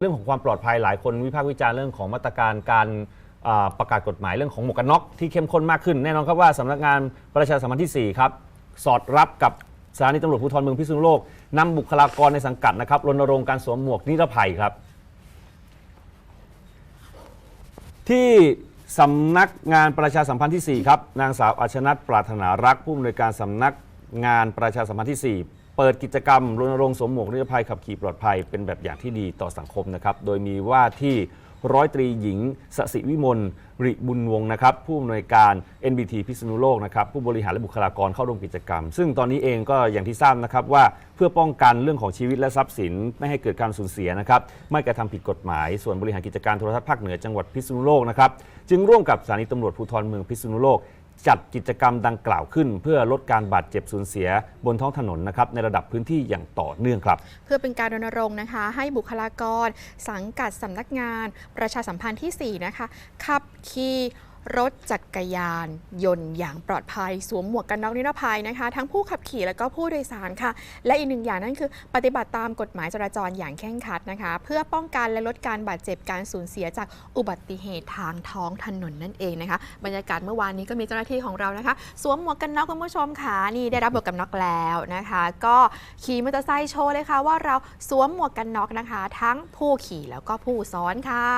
เรื่องของความปลอดภัยหลายคนวิพากษ์วิจารณ์เรื่องของมาตรการการประกาศกฎหมายเรื่องของหมวกกันน็อกที่เข้มข้นมากขึ้นแน่นอนครับว่าสำนักงานประชาสัมพันธ์ที่4ครับสอดรับกับสถานีตำรวจภูธรเมืองพิษณุโลกนำบุคลากรในสังกัดนะครับรณรงค์การสวมหมวกนิรภัยครับ ที่สำนักงานประชาสัมพันธ์ที่ 4 ครับ นางสาวอัชนัทปรารถนารักษ์ผู้อำนวยการสำนักงานประชาสัมพันธ์ที่ 4 เปิดกิจกรรมรณรงค์สวมหมวกนิรภัยขับขี่ปลอดภัยเป็นแบบอย่างที่ดีต่อสังคมนะครับ โดยมีว่าที่ร้อยตรีหญิงสสิวิมลริบุญวงศ์นะครับ ผู้อำนวยการ NBT พิษณุโลกนะครับ ผู้บริหารและบุคลากรเข้าร่วมกิจกรรม ซึ่งตอนนี้เองก็อย่างที่ทราบนะครับว่าเพื่อป้องกันเรื่องของชีวิตและทรัพย์สิน ไม่ให้เกิดการสูญเสียนะครับ ไม่กระทำผิดกฎหมาย ส่วนบริหารกิจการโทรทัศน์ภาคเหนือจังหวัดพิษณุโลกนะครับ จึงร่วมกับสถานีตำรวจภูธรเมืองพิษณุโลก จัดกิจกรรมดังกล่าวขึ้น เพื่อลดการบาดเจ็บสูญเสียบนท้องถนนนะครับในระดับพื้นที่อย่างต่อเนื่องครับ เพื่อเป็นการรณรงค์นะคะ ให้บุคลากร สังกัดสำนักงาน ประชาสัมพันธ์ที่ 4 นะคะขับขี่ รถจักรยาน ยนต์อย่างปลอดภัย สวมหมวกกันน็อกนิรภัยนะคะ ทั้งผู้ขับขี่และก็ผู้โดยสารค่ะ และอีกหนึ่งอย่างนั่นคือ ปฏิบัติตามกฎหมายจราจรอย่างเคร่งครัดนะคะ เพื่อป้องกันและลดการบาดเจ็บการสูญเสียจากอุบัติเหตุทางท้องถนนนั่นเองนะคะ บรรยากาศเมื่อวานนี้ก็มีเจ้าหน้าที่ของเรานะคะ สวมหมวกกันน็อกคุณผู้ชมค่ะนี่ได้รับหมวกกันน็อกแล้วนะคะ ก็ขี่มอเตอร์ไซค์โชว์เลยค่ะว่าเราสวมหมวกกันน็อกนะคะ ทั้งผู้ขี่แล้วก็ผู้ซ้อนค่ะ